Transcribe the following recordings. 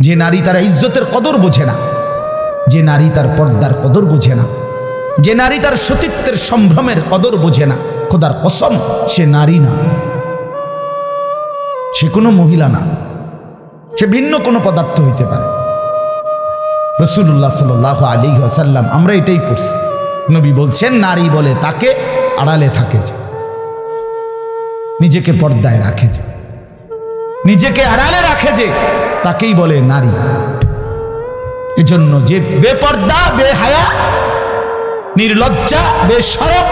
যে নারী তার ইজ্জতের কদর বোঝে না, যে নারী তার পর্দার কদর বোঝে না, যে নারী তার সতীত্বের সম্ভ্রমের কদর বোঝে না, খোদার কসম, সে নারী না। সে কোনো মহিলা না, সে ভিন্ন কোনো পদার্থ হইতে পারে। রসুল্লাহ সাল আলী আসাল্লাম আমরা এটাই পড়ছি। নবী বলছেন, নারী বলে তাকে, আড়ালে থাকে যে। নিজেকে পর্দায় রাখে যে। নিজেকে আড়ালে রাখে যে। তাকেই বলে নারী। এজন্য যে বেপর্দা, বেহায়া, নির্লজ্জা, বেসরব,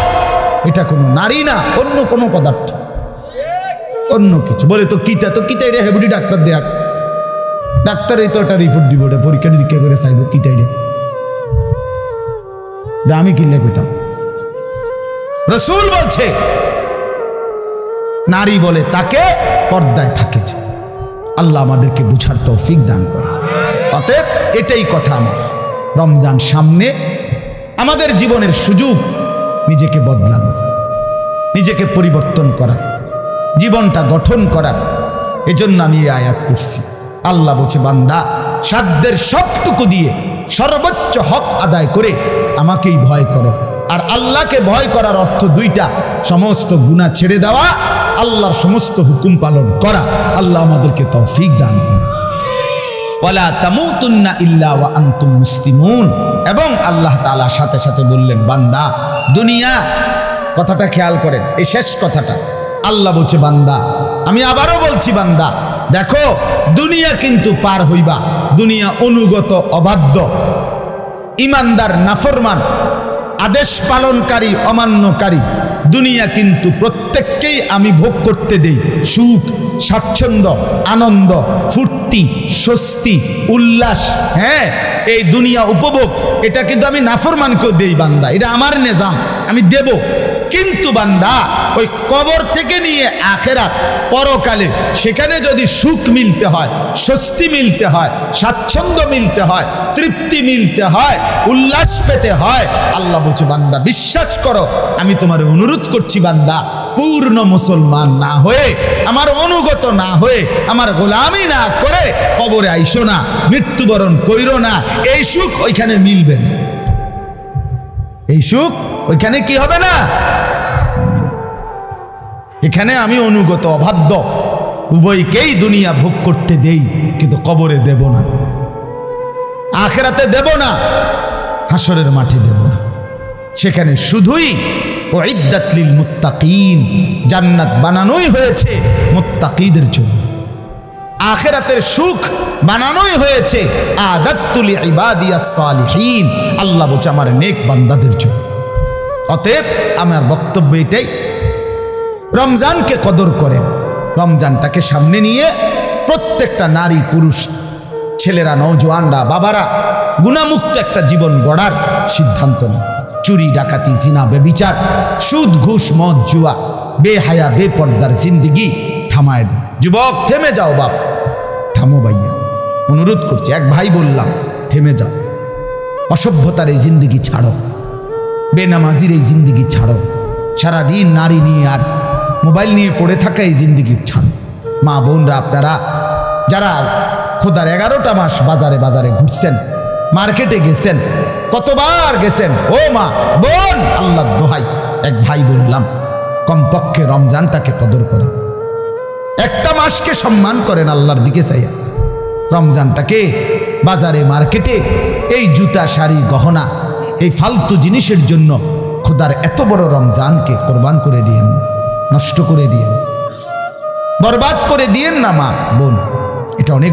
এটা কোনো নারী না, অন্য কোনো পদার্থ। অন্য কিছু। বলে তো কিতা তো কিতা এটা হেবুডি ডাক্তার দেখ ডাক্তারই তো একটা রিপোর্ট দিব, এটা পরীক্ষা নিরীক্ষা করে চাইব কিতা এটা। এটা আমি কিনলে পেতাম রসুল বলছে, নারী বলে তাকে পর্দায় থাকে যে আল্লাহ আমাদেরকে বুঝার তৌফিক দান করে অতএব এটাই কথা আমার। রমজান সামনে, আমাদের জীবনের সুযোগ নিজেকে বদলানো, নিজেকে পরিবর্তন করার জীবনটা গঠন করার এজন্য আমি এই আয়াত করছি আল্লাহ বলছে, বান্দা, সাধ্যের সবটুকু দিয়ে সর্বোচ্চ হক আদায় করে আমাকেই ভয় করো। আর আল্লাহকে ভয় করার অর্থ দুইটা, সমস্ত গুণা ছেড়ে দেওয়া আল্লাহর সমস্ত হুকুম পালন করা, আল্লাহ আমাদেরকে তৌফিক দান করে ওয়ালা তামুতুন্না ইল্লা ওয়া আনতুম এবং আল্লাহ তাআলা সাথে সাথে বললেন, বান্দা, দুনিয়া, কথাটা খেয়াল করেন, এই শেষ কথাটা। আল্লাহ বলছে, বান্দা, আমি আবারও বলছি, বান্দা, দেখো, দুনিয়া কিন্তু পার হইবা, দুনিয়া অনুগত, অবাধ্য। ইমানদার, নাফরমান, আদেশ পালনকারী, অমান্যকারী। দুনিয়া কিন্তু প্রত্যেককেই আমি ভোগ করতে দেই। সুখ, স্বাচ্ছন্দ্য, আনন্দ, ফুর্তি, স্বস্তি, উল্লাস হ্যাঁ এই দুনিয়া উপভোগ, এটা কিন্তু আমি নাফরমানকেও দেই বান্দা। এটা আমার নেজাম, আমি দেব। কিন্তু বান্দা, ওই কবর থেকে নিয়ে আখেরাত, পরকালে সেখানে যদি সুখ মিলতে হয়, স্বস্তি মিলতে হয়, স্বাচ্ছন্দ্য মিলতে হয়, তৃপ্তি মিলতে হয়, উল্লাস পেতে হয়, আল্লাহ বলছে, বান্দা, বিশ্বাস করো, আমি তোমার অনুরোধ করছি বান্দা, পূর্ণ মুসলমান না হয়ে, আমার অনুগত না হয়ে, আমার গোলামি না করে কবরে আইসো না, মৃত্যুবরণ কইরো না, এই সুখ ওইখানে মিলবে না। এই সুখ ওইখানে কি হবে না? এখানে আমি অনুগত, অবাধ্য। উভয়কেই দুনিয়া ভোগ করতে দেই, কিন্তু কবরে দেব না। আখেরাতে দেব না, হাসরের মাঠে দেব না। সেখানে শুধুই ও ইদ্দাতলিল মুত্তাকিন, জান্নাত বানানোই হয়েছে মুত্তাকিদের জন্য। আখেরাতের সুখ বানানোই হয়েছে আদাত্তুলি ইবাদিয়াস সালিহিন, আল্লাহ বলছে আমার নেক বান্দাদের জন্য। অতএব আমার বক্তব্য এটাই। রমজানকে কদর করেন। রমজানটাকে সামনে নিয়ে প্রত্যেকটা নারী, পুরুষ, ছেলেরা নৌজওয়ানরা বাবারা গুণামুক্ত একটা জীবন গড়ার সিদ্ধান্ত নেন। চুরি, ডাকাতি, জিনা, বেবিচার, সুদ, ঘুষ, মদ, জুয়া, বেহায়া, বেপর্দার জিন্দিগি থামায় দেন। যুবক, থেমে যাও বাপ, থামো ভাইয়া। অনুরোধ করছি, এক ভাই বললাম, থেমে যাও। অসভ্যতার এই জিন্দিগি ছাড়ো। বেনামাজির এই জিন্দিগি ছাড়ো। সারাদিন নারী নিয়ে আর মোবাইল নিয়ে পড়ে থাকা এই জিন্দিগি ছাড়ো। মা বোনরা আপনারা, যারা খোদার এগারোটা মাস বাজারে বাজারে ঘুরছেন, মার্কেটে গেছেন, কতবার গেছেন, ও মা বোন আল্লাহ দোহাই। এক ভাই বললাম, কমপক্ষে রমজানটাকে কদর করে। একটা মাসকে সম্মান করেন আল্লাহর দিকে চাইয়া। রমজানটাকে বাজারে, মার্কেটে এই জুতা, শাড়ি, গহনা এই ফালতু জিনিসের জন্য খোদার এত বড় রমজানকে কোরবান করে দিয়েন, নষ্ট করে দিয়েন। বরবাদ করে দিয়েন না মা, বোন, এটা অনেক